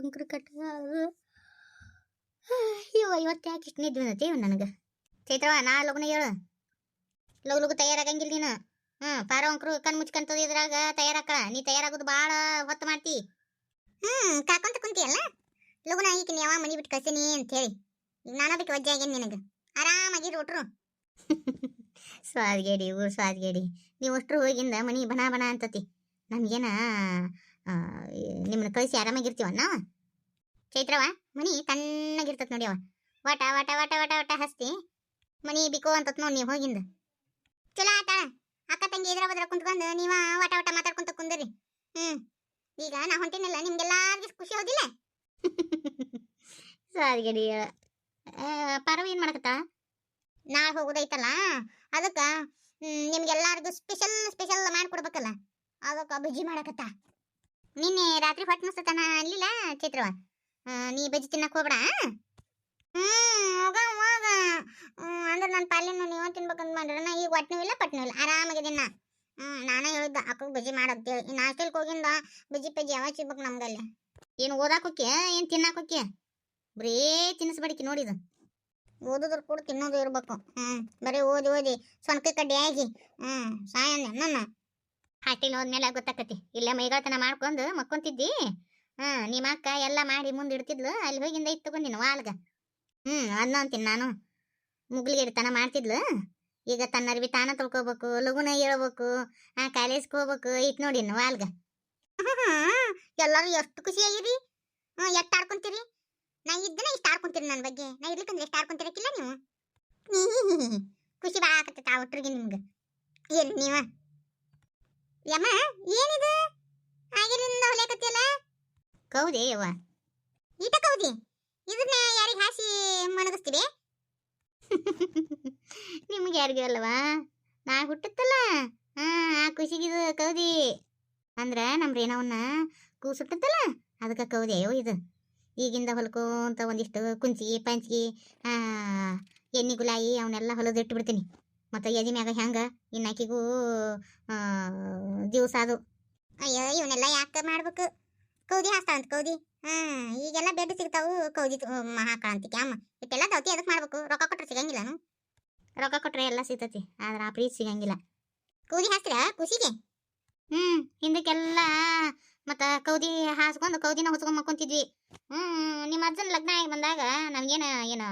ಅಂಕ್ರ ಕಟ್ಟ ಇವ ಇವತ್ತು ಯಾಕೆ ಇಷ್ಟು ನಿದ್ದೆ ಬಂದೈತಿ ನನಗೆ. ಚೈತ್ರವ ನಾ ಲಗ್ನ ಹೇಳು. ಲಗು ಲಗು ತಯಾರಾಗಂಗಿಲ್ಲ ನೀನು. ಹ್ಞೂ ಪಾರ ಅಂಕ್ರು ಕಣ್ ಮುಚ್ಕಂತದ ಇದ್ರಾಗ ತಯಾರಾಕಳ. ನೀ ತಯಾರಾಗೋದು ಭಾಳ ಹೊತ್ತು ಮಾಡ್ತಿ. ಹ್ಞೂ ಕಾಕೊಂತ ಕುಂತಿಯಲ್ಲ? ಲಗುನ ಈಗ ಯಾವ ಮನಿ ಬಿಟ್ಟು ಅಂತ ಹೇಳಿ ಈಗ ನಾನು ಅದಕ್ಕೆ ವಜ್ಜೆ ಆಗೇನಿ ನಿನಗೆ. ಆರಾಮಾಗಿ ರೋಟ್ರು ಸ್ವಾದ್ಗೇಡಿ ಊರು ಸ್ವಾದ್ಗೇಡಿ ನೀವು ಅಷ್ಟ್ರು ಹೋಗಿಂದ ಮನಿ ಬನ ಬನ ಅಂತತಿ. ನಮ್ಗೇನ ನಿಮ್ಮನ್ನ ಕಳಿಸಿ ಆರಾಮಾಗಿರ್ತೀವ ನಾವು? ಚೈತ್ರವ? ಮನಿ ತಣ್ಣಗಿರ್ತತ್ ನೋಡಿ ಅವ ವಾಟ ವಾಟ ವಾಟ ವಾಟ ವಾಟ ಹಸ್ತಿ. ಮನಿ ಬಿಕೋ ಅಂತತ್ ನೋಡಿ ನೀವು ಹೋಗಿಂದ. ಚಲೋ ಆಟ ಅಕ್ಕ, ತಂಗಿ ಇದ್ರ ಬದ್ರ ಕುಂತ್ಕೊಂಡು ನೀವ ವಾಟ ವಾಟ ಮಾತಾಡ್ಕೊಂತ ಕುಂದ್ರಿ. ಹ್ಮ್. ಈಗ ನಾ ಹೊಂಟಿನಲ್ಲ, ನಿಮ್ಗೆಲ್ಲಾರ್ಗು ಖುಷಿ ಹೌದಿಲ್ಲ? ಸಾರಿಗಡಿ ಪರವ ಏನ್ ಮಾಡಕತ್ತ? ನಾಳೆ ಹೋಗೋದೈತಲ್ಲ, ಅದಕ್ಕ ನಿಮ್ಗೆಲ್ಲಾರ್ಗು ಸ್ಪೆಷಲ್ ಸ್ಪೆಷಲ್ ಮಾಡ್ಕೊಡ್ಬೇಕಲ್ಲ. ಅದಕ್ಕ ಬಜ್ಜಿ ಮಾಡಕತ್ತ. ನಿನ್ನೆ ರಾತ್ರಿ ಹೊಟ್ಟೆ ನುಸ್ತತನ ಅಲ್ಲಿಲ್ಲ ಚೈತ್ರವ? ನೀ ಬಜ್ಜಿ ತಿನ್ನಕ್ ಹೋಗ್ಬೇಡ ಹೋಗ ಹೋಗ. ಅಂದ್ರೆ ನನ್ನ ಪಾಲಿನ ನೀವು ತಿನ್ಬೇಕಂತ ಮಾಡ್ರೆ ನಾ ಈಗ ಹೊಟ್ಟೆನೂ ಇಲ್ಲ ಪಟ್ನೂ ಇಲ್ಲ ಆರಾಮಾಗಿದ್ದೀನಿ ನಾ. ನಾನೇ ಹೇಳಿದ್ದ, ಅಕ್ಕಗೆ ಬಜ್ಜಿ ಮಾಡಂತೇಳಿ ಇನ್ನು ಹಾಸ್ಟೆಲ್ಗೆ ಹೋಗಿಂದ ಬಜ್ಜಿ ಪಜ್ಜಿ ಯಾವಾಗ ಸಿಗ್ಬೇಕು ನಮ್ಗಲ್ಲಿ? ಏನು ಓದಾಕೋಕೆ ಏನು ತಿನ್ನಾಕೋಕೆ ಬರೀ ತಿನ್ನಿಸ್ಬೇಡಿಕಿ ನೋಡಿದ ಓದಿದ್ರು ಕೂಡ ತಿನ್ನೋದು ಇರ್ಬೇಕು. ಹ್ಞೂ ಬರೀ ಓದಿ ಓದಿ. ಸೊನ್ಕೆ ಕಡ್ಡಿ ಆಗಿ. ಹ್ಞೂ ಸಾಯಣ್ಣ ನನ್ನ ಹಾಸ್ಟೆಲ್ ಹೋದ್ಮೇಲೆ ಗೊತ್ತಾಕತಿ. ಇಲ್ಲೇ ಮೈಗಳತನ ಮಾಡ್ಕೊಂಡು ಮಕ್ಕೊಂತಿದ್ದಿ? ಹಾ, ನಿಮ್ಮ ಅಕ್ಕ ಎಲ್ಲ ಮಾಡಿ ಮುಂದೆ ಇಡ್ತಿದ್ಲು. ಅಲ್ಲಿ ಹೋಗಿಂದ ಇತ್ತು ವಾಲ್ಗ. ಹ್ಮ್ ಅದನ್ನ ಅಂತೀನಿ ನಾನು. ಮುಗ್ಲಿಗೆ ಇಡ್ತಾನ ಮಾಡ್ತಿದ್ಲು. ಈಗ ತನ್ನ ಅರ್ವಿ ತಾನ ತೊಳ್ಕೋಬೇಕು, ಲಗುನ ಹೇಳ್ಬೇಕು, ಆ ಕಾಲೇಜ್ಗೆ ಹೋಗ್ಬೇಕು ಇಟ್ ನೋಡಿ ವಾಲ್ಗ. ಎಲ್ಲರೂ ಎಷ್ಟು ಖುಷಿಯಾಗಿರಿ ಹ್ಮ್, ಎಷ್ಟು ಆಡ್ಕೊಂತೀರಿ? ನಾ ಇದ್ದನ ಇಷ್ಟ ಆಡ್ಕೊಂತೀರಿ ನನ್ನ ಬಗ್ಗೆ. ನಾ ಇರ್ಲಿಕ್ಕಂದ್ರೆ ಎಷ್ಟು ಆಡ್ಕೊಂತಿರಕ್ಕಿಲ್ಲ ನೀವು? ಖುಷಿ ಭಾಳ ಆಗತ್ತೆ ಆ ಒಟ್ರಿಗೆ ನಿಮ್ಗೆ. ಏನ್ ನೀವ? ಯಮ್ಮ ಏನಿದು? ಆಗಿನಿಂದ ಹೊಲಿಯಕತ್ತಿಯಲ್ಲ ಕೌದಿ ಯವ್ವ. ಈಟ ಕೌದಿ? ಇದನ್ನ ಯಾರಿಗೆ ಹಾಸಿ ಮಣಗಿಸ್ತೀವಿ ನಿಮ್ಗೆ ಯಾರಿಗೂ ಅಲ್ವಾ ನಾ ಹುಟ್ಟುತ್ತಲ್ಲ? ಹಾ ಆ ಖುಷಿಗಿದು ಕೌದಿ. ಅಂದ್ರೆ ನಮ್ಮ ರೇಣವನ್ನ ಕೂಸುಟ್ಟತ್ತಲ್ಲ? ಅದಕ್ಕೆ ಕೌದಿ ಅಯ್ಯೋ ಇದು. ಈಗಿಂದ ಹೊಲ್ಕೋಂತ ಒಂದಿಷ್ಟು ಕುಂಚಿಗೆ ಪಂಚಿಗೆ ಆ ಎಣ್ಣೆ ಗುಲಾಯಿ ಅವನ್ನೆಲ್ಲ ಹೊಲದಿಟ್ಟು ಬಿಡ್ತೀನಿ ಮತ್ತು ಎದಿ ಮ್ಯಾಗ ಹೆಂಗ ಇನ್ನಾಕಿಗೂ ದಿವಸ ಅದು. ಅಯ್ಯೋ, ಇವನ್ನೆಲ್ಲ ಯಾಕೆ ಮಾಡ್ಬೇಕು? ಕೌದಿ ಹಾಸ್ತಾಳಂತ ಕೌದಿ. ಹಾ, ಈಗೆಲ್ಲ ಬೆಡ್ ಸಿಗ್ತಾವು ಕೌದಿ ಹಾಕಳಂತಿಕೆ ಅಮ್ಮ. ಇಟ್ಟೆಲ್ಲ ದೌತಿ ಅದಕ್ಕೆ ಮಾಡ್ಬೇಕು. ರೊಕ್ಕ ಕೊಟ್ರೆ ಸಿಗಂಗಿಲ್ಲನು ರೊಕ್ಕ ಕೊಟ್ರೆ ಎಲ್ಲ ಸಿಗ್ತತಿ, ಆದ್ರೆ ಆ ಪ್ರೀತಿ ಸಿಗಂಗಿಲ್ಲ. ಕೌದಿ ಹಾಸ್ತೀರ ಖುಷಿಗೆ ಹ್ಮ್, ಹಿಂದಕ್ಕೆಲ್ಲ ಮತ್ತ ಕೌದಿ ಹಾಸ್ಕೊಂಡು ಕೌದಿನ ಹೊಚ್ಕೊಂಡ್ ಮಕ್ಕೊಂತಿದ್ವಿ. ಹ್ಮ್, ನಿಮ್ಮ ಅಜ್ಜನ ಲಗ್ನ ಆಗಿ ಬಂದಾಗ ನಮ್ಗೇನ ಏನು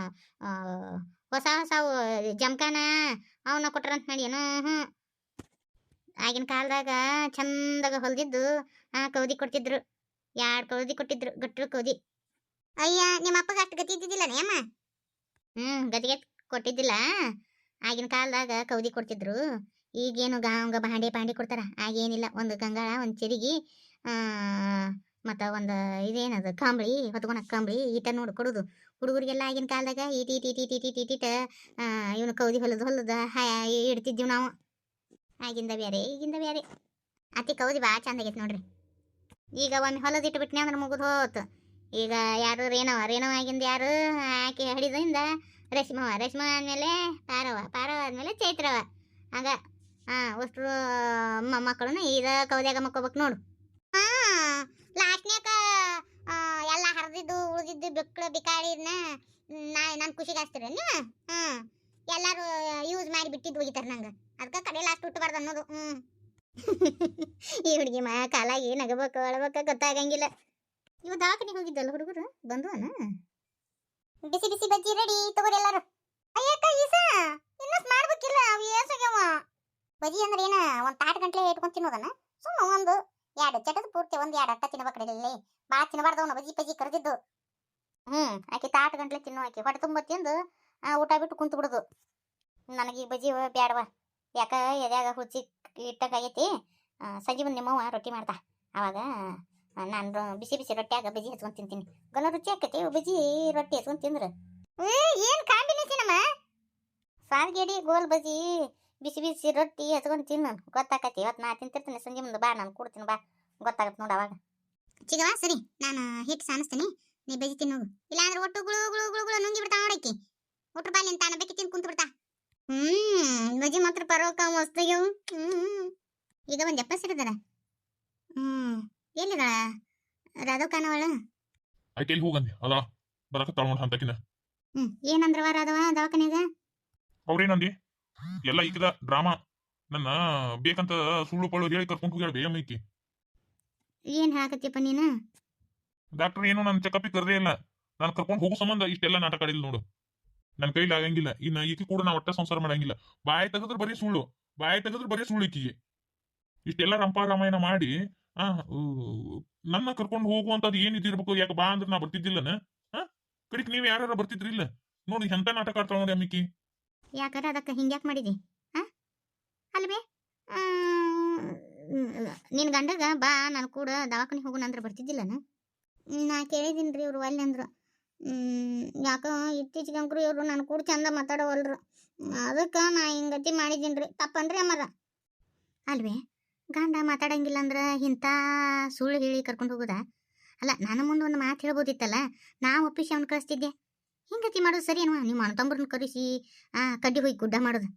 ಹೊಸ ಹೊಸ ಜಮ್ಕಾನ ಅವನ್ನ ಕೊಟ್ರಂತ ನೋಡಿ ಏನೋ ಹ್ಞೂ ಆಗಿನ ಕಾಲದಾಗ ಚಂದಾಗ ಹೊಲ್ದಿದ್ದು ಆ ಕೌದಿ ಕೊಡ್ತಿದ್ರು. ಎರಡು ಕೌದಿ ಕೊಟ್ಟಿದ್ರು? ಗಟ್ರು ಕೌದಿ. ಅಯ್ಯ ನಿಮ್ಮ ಅಪ್ಪಗೆ ಅಷ್ಟು ಗತಿ ಇದ್ದಿದ್ದಿಲ್ಲ ಅಮ್ಮ ಹ್ಞೂ ಗತಿಗೆ ಕೊಟ್ಟಿದ್ದಿಲ್ಲ. ಆಗಿನ ಕಾಲದಾಗ ಕೌದಿ ಕೊಡ್ತಿದ್ರು. ಈಗೇನು ಗಾಂಗ ಬಾಂಡೆ ಪಾಂಡೆ ಕೊಡ್ತಾರ? ಆಗೇನಿಲ್ಲ. ಒಂದು ಗಂಗಾಳ ಒಂದು ಚೆರಿಗಿ ಮತ್ತು ಮತ್ತ ಒಂದು ಇದೇನದು ಕಂಬಳಿ ಹೊತ್ಕೊಳಕ್ಕೆ ಕಂಬಳಿ ಈಟ ನೋಡಿ ಕೊಡುದು. ಹುಡುಗರಿಗೆಲ್ಲ ಆಗಿನ ಕಾಲದಾಗ ಈಟಿ ಈಟಿ ಈಟಿ ಈಟಿ ಈಟಿ, ಈಟ್ ಇವನು ಕೌದಿ ಹೊಲದ ಹೊಲದ ಇಡ್ತಿದ್ದೀವಿ ನಾವು. ಆಗಿಂದ ಬೇರೆ ಈಗಿಂದ ಬೇರೆ ಅತಿ ಕೌದಿ ಭಾಳ ಚಂದ ಆಗೈತೆ ನೋಡ್ರಿ. ಈಗ ಒಂದು ಹೊಲದ ಇಟ್ಟು ಬಿಟ್ನೆ ಅಂದ್ರೆ ಮುಗಿದು ಹೋತು. ಈಗ ಯಾರು ರೇಣವ ರೇಣವ ಆಗಿಂದ ಯಾರು, ಆಕೆ ಹಡಿದಿಂದ ರೇಷ್ಮವ ರೇಷ್ಮ ಆದ್ಮೇಲೆ ಪಾರವ ಪಾರವ ಆದಮೇಲೆ ಚೈತ್ರವ. ಹಂಗ ಹಾಂ ಅಷ್ಟ್ರು ಮಕ್ಕಳನ್ನ ಈಗ ಕೌದ್ಯಾಗ ಮಕ್ಕೋಬೇಕು ನೋಡು. ಹಾಂ ಲಾಸ್ಟ್ನ್ಯಾಗ ಎಲ್ಲ ಹರಿದಿದ್ದು, ಉಳಿದಿದ್ದು, ಬೆಕ್ಕಳು ಬಿಕಾಳಿನ ನಾ ನನ್ನ ಖುಷಿಗೆ ಹಚ್ತೀರ ನೀವು? ಹಾಂ. ಎಲ್ಲರೂ ಯೂಸ್ ಮಾಡಿ ಬಿಟ್ಟಿದ್ದು ಹೋಗಿತಾರ ನಂಗೆ. ಅದಕ್ಕೆ ಕಡೆ ಲಾಸ್ಟ್ ಅನ್ನೋದು ಹ್ಞೂ ಈ ಹುಡುಗಿ ಮಾ ಕಾಲಾಗಿ ನಗಬೇಕು, ಅಳಬೇಕು ಗೊತ್ತಾಗಂಗಿಲ್ಲ. ಇವ ದವಾಖಾನಿಗೆ ಹೋಗಿದ್ದಲ್ಲ ಹುಡುಗರು? ಬಂದ್ವನ? ಬಿಸಿ ಬಿಸಿ ಬಜ್ಜಿ ರೆಡಿ ತಗೋರಿ ಎಲ್ಲರೂ. ಅಯ್ಯಕ್ಕ ಈಸ ಇನ್ನಷ್ಟು ಮಾಡ್ಬೇಕಿಲ್ಲ, ಅವು ಏಸಾಗ್ಯವ ಬಜ್ಜಿ ಅಂದ್ರೆ ಏನ ಒಂದು ತಾಟ್ ಗಂಟ್ಲೆ ಇಟ್ಕೊಂಡ್ ಸುಮ್ಮ ಒಂದು ಎರಡು ಚಟದ ಪೂರ್ತಿ, ಒಂದ್ ಎರಡು ಅಟ್ಟ ತಿನ್ಬೇಕು ಇಲ್ಲಿ. ಭಾಳ ತಿನ್ನಬಾರ್ದು ಅವನು ಬಜಿ ಪಜಿ ಕರೆದಿದ್ದು. ಹ್ಮ್, ಆಕೆ ತಾಟ್ ಗಂಟ್ಲೆ ತಿನ್ನು ಆಕೆ. ಹೊಟ್ಟೆ ತುಂಬ ತಿಂದು ಊಟ ಬಿಟ್ಟು ಕುಂತು ಬಿಡುದು. ನನಗೆ ಈ ಬಜಿ ಬೇಡವಾ ಯಾಕ ಎದ್ಯಾಗ ಹುಚ್ಚಿ ಇಟ್ಟಕ್ಕಾಗೈತಿ ಸಂಜೆ ಬಂದು ನಿಮ್ಮವ್ವ ರೊಟ್ಟಿ ಮಾಡ್ತಾ. ಅವಾಗ ನಾನು ಬಿಸಿ ಬಿಸಿ ರೊಟ್ಟಿಯಾಗ ಬಜಿ ಹಚ್ಕೊಂಡ್ ತಿಂತೀನಿ. ಗನ ರುಚಿ ಆಕತಿ ಬಜಿ ರೊಟ್ಟಿ ಹಚ್ಕೊಂಡ್ ತಿಂದ್ರೆ. ಏನ್ ಕಾಂಬಿನೇಷನ್ ಅಮ್ಮ? ಸಾರ್ಗೇಡಿ ಗೋಲ್ ಬಜ್ಜಿ ಬಿಸಿ ಬಿಸಿ ರೊಟ್ಟಿ ಹಚ್ಕೊಂಡು ತಿನ್ನು ಗೊತ್ತಾಕತಿ ಇವತ್ತು ನಾ ತಿಂತಿರ್ತೀನಿ ಸಂಜೆ ಮುಂದೆ ಬಾ ನಾನು ಕೊಡ್ತೀನಿ ಬಾ. ಗೊತ್ತಾಗತ್ತೆ ನೋಡು ಅವಾಗ. ಚಿಗವಾ ಸರಿ ನಾನು ಹಿಟ್ ಸಾನಿಸ್ತೀನಿ. ನೀ ಬಜ್ಜಿ ತಿನ್ನೋಗು ಇಲ್ಲಾಂದ್ರೆ ಒಟ್ಟು ಗುಳು ಗುಳು ಗುಳು ಗುಳು ನುಂಗಿ ಬಿಡ್ತಾ ನೋಡಕ್ಕಿ ಒಟ್ಟು ಬಾಲಿ ಅಂತ ಬೇಕಿ ತಿಂದು ಕುಂತು ಬಿಡ್ತಾ. ಹ್ಮ್ ಬಜ್ಜಿ ಮಾತ್ರ ಪರೋಕ ಮಸ್ತಾಗ್ಯವು ಹ್ಮ್ ಈಗ ಒಂದು ಎಪ್ಪಸ್ ಹಿಡಿದಾರ ಹ್ಮ್ ಎಲ್ಲಿದಾಳ? ರಾಧವ್ ಖಾನವಳ ಆಕೆ ಎಲ್ಲಿ ಹೋಗಂದಿ? ಅಲ್ಲ ಬರಕ ನೋಡ್ ಹಂತಕಿನ ಹ್ಮ್ ಏನಂದ್ರವ ರಾಧವ ದವಾಖಾನೆಗ? ಅವ್ರೇನಂದಿ? ಎಲ್ಲ ಈಕದ ಡ್ರಾಮಾ. ನನ್ನ ಬೇಕಂತ ಸುಳ್ಳು ಪಳ್ಳು ಹೇಳಿ ಕರ್ಕೊಂಡು ಹೋಗ್ಯಾಳ ಬೇಯಮ್ಮ ಈಕಿ ಏನ್ ನೀನು? ಡಾಕ್ಟರ್ ಏನು ನನ್ನ ಚೆಕಪ್ ಕರ್ದೇ ಇಲ್ಲ. ನಾನು ಕರ್ಕೊಂಡು ಹೋಗೋ ಸಂಬಂಧ ಇಷ್ಟೆಲ್ಲ ನಾಟಕ ಆಡಿಲ್ಲ ನೋಡು. ನನ್ನ ಕೈಲಿ ಆಗಂಗಿಲ್ಲ. ಇನ್ನ ಈಕಿ ಕೂಡ ನಾ ಒಟ್ಟ ಸಂಸಾರ ಮಾಡಂಗಿಲ್ಲ. ಬಾಯಿ ತೆಗೆದ್ರೆ ಬರೀ ಸುಳ್ಳು. ಬಾಯಿ ತೆಗೆದ್ರೆ ಬರೀ ಸುಳ್ಳು ಈಕಿಗೆ. ಇಷ್ಟೆಲ್ಲ ರಂಪ ರಾಮಾಯಣ ಮಾಡಿ ಆ ನನ್ನ ಕರ್ಕೊಂಡು ಹೋಗುವಂತದ್ದು ಏನ್ ಇದಿರ್ಬೇಕು ಯಾಕೆ ಬಾ ಅಂದ್ರೆ ನಾ ಬರ್ತಿದ್ದಿಲ್ಲನ? ಹಾ? ಕಡಿಕ್ ನೀವ್ ಯಾರು ಬರ್ತಿದ್ರಿ ಇಲ್ಲ ನೋಡಿ ಎಂತ ನಾಟಕ ಆಡ್ತಾಳ ನೋಡಿ ಅಮ್ಮಿಕಿ ಯಾಕಾರ ಅದಕ್ಕೆ ಹಿಂಗ್ಯಾಕೆ ಮಾಡಿದಿ? ಅಲ್ವೇ? ನಿನ್ನ ಗಂಡಗ ಬಾ, ನಾನು ಕೂಡ ದವಾಖಾನೆ ಹೋಗೋಣ ಅಂದ್ರೆ ಬರ್ತಿದ್ದಿಲ್ಲನ ನಾ. ಕೇಳಿದ್ದೀನಿ ರೀ ಇವರು ಅಲ್ಲಿ ಅಂದ್ರು. ಯಾಕೋ ಇತ್ತೀಚೆಗೆ ಅಂಕರು ಇವರು ನಾನು ಕೂಡ ಚಂದ ಮಾತಾಡೋವಲ್ರು. ಅದಕ್ಕೆ ನಾ ಹಿಂಗತಿ ಮಾಡಿದ್ದೀನಿ ರೀ ತಪ್ಪನ್ರಿ ಅಮ್ಮರ ಅಲ್ವೇ? ಗಂಡ ಮಾತಾಡಂಗಿಲ್ಲ ಅಂದ್ರೆ ಇಂಥ ಸುಳ್ಳು ಹೇಳಿ ಕರ್ಕೊಂಡು ಹೋಗೋದಾ? ಅಲ್ಲ ನಾನು ಮುಂದೆ ಒಂದು ಮಾತು ಹೇಳ್ಬೋದಿತ್ತಲ್ಲ? ನಾ ಒಪ್ಪಿಸಿ ಅವ್ನು ಕಳಿಸ್ತಿದ್ದೆ. ಹಿಂಗತಿ ಮಾಡೋದು ಸರಿ ಅನ್ವಾ? ನಿಮ್ಮ ಅಣ್ಣ ತಮ್ಮರನ್ನ ಕರೆಸಿ ಆ ಕಡ್ಡಿ ಹೋಗಿ ಗುಡ್ಡ ಮಾಡೋದು.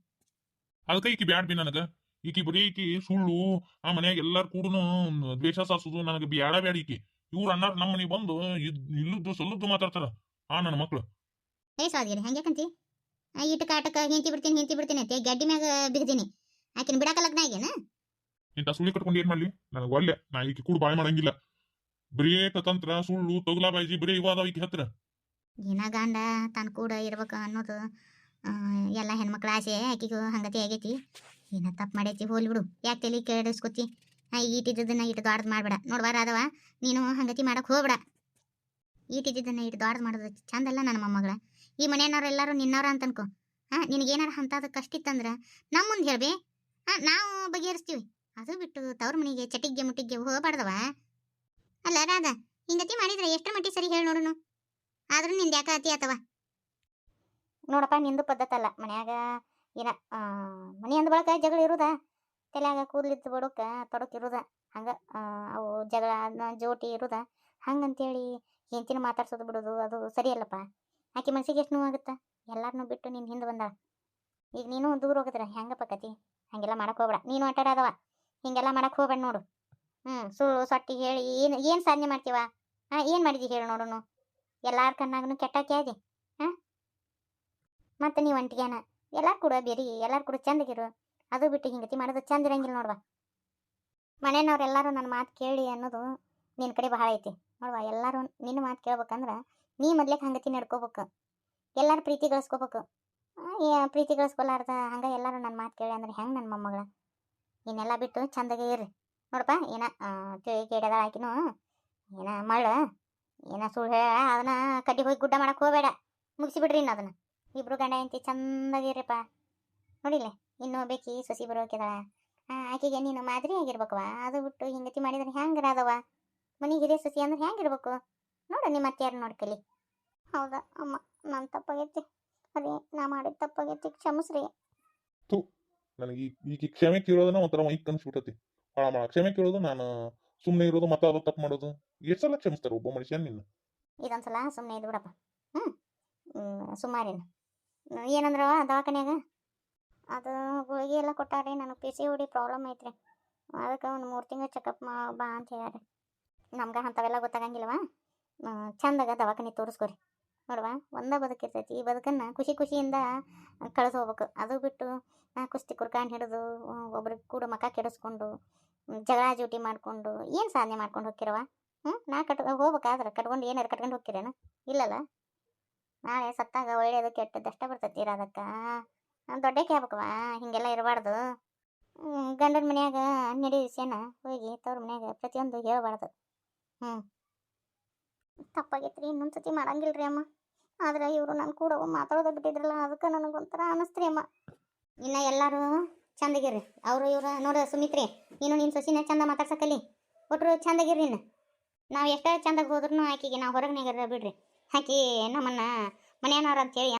ಅದಕ್ಕೆ ಈಕಿ ಬ್ಯಾಡ್ ಬಿ ನನಗ. ಈಕಿ ಬರೀ ಈಕಿ ಸುಳ್ಳು ಆ ಮನ್ಯಾಗ ಎಲ್ಲಾರು ಕೂಡನು ದ್ವೇಷ ಸಾರ್ಸುದು ನನಗೆ ಬ್ಯಾಡ ಬ್ಯಾಡ ಈಕಿ. ಇವ್ರ ಅಣ್ಣಾರ್ ನಮ್ಮ ಮನೆಗೆ ಬಂದು ಇಲ್ಲದ್ದು ಸಲ್ಲದ್ದು ಮಾತಾಡ್ತಾರ ಆ ನನ್ನ ಮಕ್ಳು. ಏ ಸಾದಿರಿ ಹಂಗ್ಯಾಕಂತಿ ಆ, ಇಟ್ಟು ಕಾಟಕ ಹಿಂತಿ ಬಿಡ್ತೀನಿ ಹಿಂತಿ ಬಿಡ್ತೀನಿ ಅಂತ ಗಡ್ಡಿ ಮ್ಯಾಗ ಬಿಗ್ದೀನಿ ಆಕಿನ ಬಿಡಾಕ ಲಗ್ನ ಆಗ್ಯಾನ? ಇಂಥ ಸುಳ್ಳಿ ಕಟ್ಕೊಂಡು ಏನ್ ಮಾಡ್ಲಿ? ನನಗೆ ಒಲ್ಲೆ ನಾ ಈಕಿ ಕೂಡ ಬಾಯ್ ಮಾಡಂಗಿಲ್ಲ. ಬರೀ ತಂತ್ರ ಸುಳ್ಳು ತೊಗಲಾ ಬಾಯ್ಜಿ ಬರೀ ಇವಾದ ಈಕಿ ಹತ್ರ. ಏನ ಗಂಡ ತನ್ನ ಕೂಡ ಇರ್ಬೇಕು ಅನ್ನೋದು ಎಲ್ಲ ಹೆಣ್ಮಕ್ಳ ಆಸೆ ಆಕಿಗೂ ಹಂಗತಿ ಆಗೈತಿ. ಏನ ತಪ್ಪು ಮಾಡೈತಿ ಹೋಲಿ ಬಿಡು. ಯಾಕೆ ತಲೆ ಕೇಳಿಸ್ಕೊತಿ ಈಟಿದ್ದನ್ನ ಇಟ್ಟು ದೊಡ್ಡದು ಮಾಡ್ಬೇಡ. ನೋಡ್ಬಾರ ಅದವ, ನೀನು ಹಂಗತಿ ಮಾಡಕ್ ಹೋಗ್ಬೇಡ. ಈಟಿದ್ದನ್ನ ಇಟ್ಟು ದೊಡ್ಡದು ಮಾಡೋದು ಚಂದಲ್ಲ ನನ್ನ ಮೊಮ್ಮಗಳ. ಈ ಮನೆಯವ್ರು ಎಲ್ಲರೂ ನಿನ್ನವ್ರ ಅಂತ ಅನ್ಕೋ ಹಾ ನಿನಗೇನಾರ ಅಂತದ ಕಷ್ಟ ಇತ್ತಂದ್ರ ನಮ್ಮ ಮುಂದೆ ಹೇಳ್ಬಿ. ಹಾ ನಾವು ಬಗೆಹರಿಸ್ತೀವಿ. ಅದು ಬಿಟ್ಟು ತವ್ರ ಮನೆಗೆ ಚಟಿಗೆ ಮುಟ್ಟಿಗೆ ಹೋಗಬಾರ್ದವ. ಅಲ್ಲ ರಾಧ, ಹಿಂಗತಿ ಮಾಡಿದ್ರೆ ಎಷ್ಟರ ಮಟ್ಟಿ ಸರಿ ಹೇಳಿ ನೋಡುನು? ಆದ್ರೂ ನಿಂದ ಯಾಕ ಅತಿ ಆತವ? ನೋಡಪ್ಪ, ನಿಂದು ಪದ್ಧತಿ ಅಲ್ಲ. ಮನ್ಯಾಗ ಏನ ಮನೆ ಅಂದ ಬಳಕ ಜಗಳ ಇರುದ. ತಲೆಯಾಗ ಕೂದಲಿದ್ದು ಬಡಕ ತೊಡಕ್ ಇರುದ. ಹಂಗ ಅವು ಜಗಳ ಜೋಟಿ ಇರುದ. ಹಂಗಂತೇಳಿ ಹೆಂಚಿನ ಮಾತಾಡ್ಸೋದು ಬಿಡೋದು, ಅದು ಸರಿಯಲ್ಲಪ್ಪ. ಆಕೆ ಮನ್ಸಿಗೆ ಎಷ್ಟು ನೋವಾಗುತ್ತ ಎಲ್ಲಾರನ್ನೂ ಬಿಟ್ಟು ನಿನ್ ಹಿಂದೆ ಬಂದ ಈಗ ನೀನು ದೂರ ಹೋಗಿದ್ರ, ಹೆಂಗಪ್ಪ ಕತಿ? ಹಂಗೆಲ್ಲ ಮಾಡಕ್ ಹೋಗ್ಬೇಡ. ನೀನು ಆಟಾಡದವ ಹಿಂಗೆಲ್ಲ ಮಾಡಕ್ ಹೋಗ್ಬೇಡ ನೋಡು. ಹ್ಞೂ ಸುಳ್ಳು, ಸೊಟ್ಟಿ ಹೇಳಿ, ಏನು ಏನು ಸಾಧನೆ ಮಾಡ್ತೀವ? ಹಾಂ ಏನು ಮಾಡಿದಿ ಹೇಳು ನೋಡುನು? ಎಲ್ಲಾರ ಕಣ್ಣಾಗನು ಕೆಟ್ಟ ಕೇಳಿ ಹಾ? ಮತ್ತೆ ನೀವು ಒಂಟಿಗೆನ, ಎಲ್ಲಾರು ಕೂಡ ಬೇರಿ, ಎಲ್ಲಾರು ಕೂಡ ಚಂದಗಿರು ಅದು ಬಿಟ್ಟು ಹಿಂಗತಿ ಮಾಡೋದು ಚಂದ ಇರಂಗಿಲ್ಲ ನೋಡ್ವಾ. ಮನೆಯವ್ರೆಲ್ಲರೂ ನನ್ನ ಮಾತು ಕೇಳಿ ಅನ್ನೋದು ನಿನ್ನ ಕಡೆ ಬಹಳ ಐತಿ. ನೋಡ್ವಾ, ಎಲ್ಲರೂ ನಿನ್ನ ಮಾತು ಕೇಳ್ಬೇಕಂದ್ರೆ ನೀ ಮೊದ್ಲೇಕ್ ಹಂಗತಿ ನಡ್ಕೋಬೇಕು, ಎಲ್ಲಾರು ಪ್ರೀತಿ ಗಳಿಸ್ಕೋಬೇಕು. ಪ್ರೀತಿ ಗಳಿಸ್ಕೊಲಾರ್ದ ಹಂಗ ಎಲ್ಲರೂ ನನ್ನ ಮಾತು ಕೇಳಿ ಅಂದ್ರೆ ಹೆಂಗೆ ನನ್ನ ಮೊಮ್ಮಗಳ? ಇನ್ನೆಲ್ಲ ಬಿಟ್ಟು ಚಂದಗೆ ಇರ್ರಿ. ನೋಡಪ್ಪ ಏನ ತಿಳಿ ಕೇಳದ ಆಕಿನೂ, ಏನ, ಮಳ್ಳ ಏನ ಸುಳ್ಳು ಹೇಳ, ಅದನ್ನ ಕಡ್ಡಿ ಹೋಗಿ ಗುಡ್ಡ ಮಾಡಕ್ ಹೋಗಬೇಡ. ಮುಗಿಸಿಬಿಡ್ರಿ ಇನ್ನು ಅದನ್ನ. ಇಬ್ರು ಗಂಡ ಹೆಂಡತಿ ಚಂದಾಗಿರ್ರಿಪ್ಪ. ನೋಡಿಲ್ಲ, ಇನ್ನು ಬೇಕಿ ಸೊಸಿ ಬರೋಕಿದಾಳ ಆಕೆಗೆ ನೀನು ಮಾದರಿ ಆಗಿರ್ಬೇಕವ ಅದು ಬಿಟ್ಟು ಹಿಂಗತಿ ಮಾಡಿದ್ರೆ ಹೆಂಗ್ರ ಅದವ ಮನೆ ಹಿರಿಯ ಸೊಸಿ ಅಂದ್ರೆ ಹೆಂಗಿರ್ಬೇಕು ನೋಡು ನಿಮ್ಮ ಅತ್ತೆಯಾರು ನೋಡ್ಕಲಿ ಹೌದಾ, ಅಮ್ಮ ನನ್ನ ತಪ್ಪಾಗೈತಿ. ಅದೇ, ನಾ ಮಾಡಿದ ತಪ್ಪಾಗೈತಿ, ಕ್ಷಮಿಸ್ರಿ. ನನಗೆ ಈಗ ಕ್ಷಮೆ ಕೇಳೋದನ್ನ ಒಂಥರ ಮೈಕ್ ಅನ್ಸ್ಬಿಟ್ಟತಿ. ಹಾಳ ಮಾಡ ಕ್ಷಮೆ ಕೇಳೋದು ನಾನು ಸುಮ್ಮನೆ ಇರೋದು ಮತ್ತೆ ಅದು ತಪ್ಪು ಮಾಡೋದು. ಎಷ್ಟು ಸಲ ಕ್ಷಮಿಸ್ತಾರೆ, ಒಬ್ಬ ಮನುಷ್ಯ ನಿನ್ನ. ಇದೊಂದ್ಸಲ ಸುಮ್ಮನೆ ಇದು ಬಿಡಪ್ಪ. ಹ್ಮ್. ಸುಮಾರಿನ. ಏನಂದ್ರ ದವಾಖಾನ್ಯಾಗ? ಅದು ಗುಳಿಗೆ ಎಲ್ಲ ಕೊಟ್ಟಾರಿ ನನಗೆ ಪಿ ಸಿ ಓಡಿ ಪ್ರಾಬ್ಲಮ್ ಐತ್ರಿ. ಅದಕ್ಕೆ ಒಂದು ಮೂರು ತಿಂಗಳು ಚೆಕಪ್ ಮಾ, ಬಾ ಅಂತ ಹೇಳ್ಯಾರ. ನಮ್ಗೆ ಅಂಥವೆಲ್ಲ ಗೊತ್ತಾಗಂಗಿಲ್ವಾ? ಚಂದಾಗ ದವಾಖಾನೆ ತೋರಿಸ್ಕೊರಿ. ನೋಡುವ, ಒಂದ ಬದುಕಿರ್ತೈತಿ ಈ ಬದುಕನ್ನು ಖುಷಿ ಖುಷಿಯಿಂದ ಕಳಿಸ್ ಹೋಗ್ಬೇಕು. ಅದು ಬಿಟ್ಟು ಕುಸ್ತಿ ಕುರ್ಕಾಣ್ ಹಿಡಿದು ಒಬ್ರಿಗೆ ಕೂಡ ಮಕ ಕೆಡಿಸ್ಕೊಂಡು ಜಗಳ ಜೂಟಿ ಮಾಡಿಕೊಂಡು, ಏನು ಸಾಧನೆ ಮಾಡ್ಕೊಂಡು ಹೋಗ್ತಿರವ ಹ್ಞೂ ನಾ ಕಟ್ ಹೋಗ್ಬೇಕಾದ್ರೆ ಕಟ್ಕೊಂಡು ಏನಾರು ಕಟ್ಕೊಂಡು ಹೋಗ್ತೀರೇನು? ಇಲ್ಲಲ್ಲ? ನಾಳೆ ಸತ್ತಾಗ ಒಳ್ಳೆಯದು ಕೆಟ್ಟದ್ದು ಅಷ್ಟೇ ಬರ್ತೈತಿ ಇರೋದಕ್ಕೆ. ದೊಡ್ಡಕ್ಕೆ ಆಗ್ಬೇಕವ ಹೀಗೆಲ್ಲ ಇರಬಾರ್ದು. ಗಂಡನ ಮನ್ಯಾಗ ನಡಿ ವಿಷಯನ ಹೋಗಿ ತವ್ರ ಮನ್ಯಾಗ ಪ್ರತಿಯೊಂದು ಹೇಳ್ಬಾರ್ದು. ಹ್ಞೂ ತಪ್ಪಾಗೈತ್ರಿ, ಇನ್ನೊಂದು ಸತಿ ರೀ ಅಮ್ಮ. ಆದ್ರೆ ಇವರು ನನ್ನ ಕೂಡ ಮಾತಾಡೋದು ಬಿಟ್ಟಿದ್ರಲ್ಲ, ಅದಕ್ಕೆ ನನಗೊಂಥರ ಅನಿಸ್ತ್ರಿ ಅಮ್ಮ. ಇನ್ನು ಎಲ್ಲರೂ ಚಂದಗಿರ್ರಿ. ಅವರು ಇವರು ನೋಡು ಸುಮಿತ್ರಿ, ನೀನು ನಿನ್ನ ಸೊಸಿನ ಚಂದ ಮಾತಾಡ್ಸಕ್ಕಲ್ಲಿ ಒಟ್ರು ಚಂದಗಿರ್ರಿ ಇನ್ನು. ನಾವು ಎಷ್ಟೇ ಚಂದಾಗ ಹೋದ್ರೂ ಆಕಿಗೆ ನಾವು ಹೊರಗೆ ಬಿಡ್ರಿ. ಆಕಿ ನಮ್ಮನ್ನ ಅಂತ ಅಂತೇಳಿ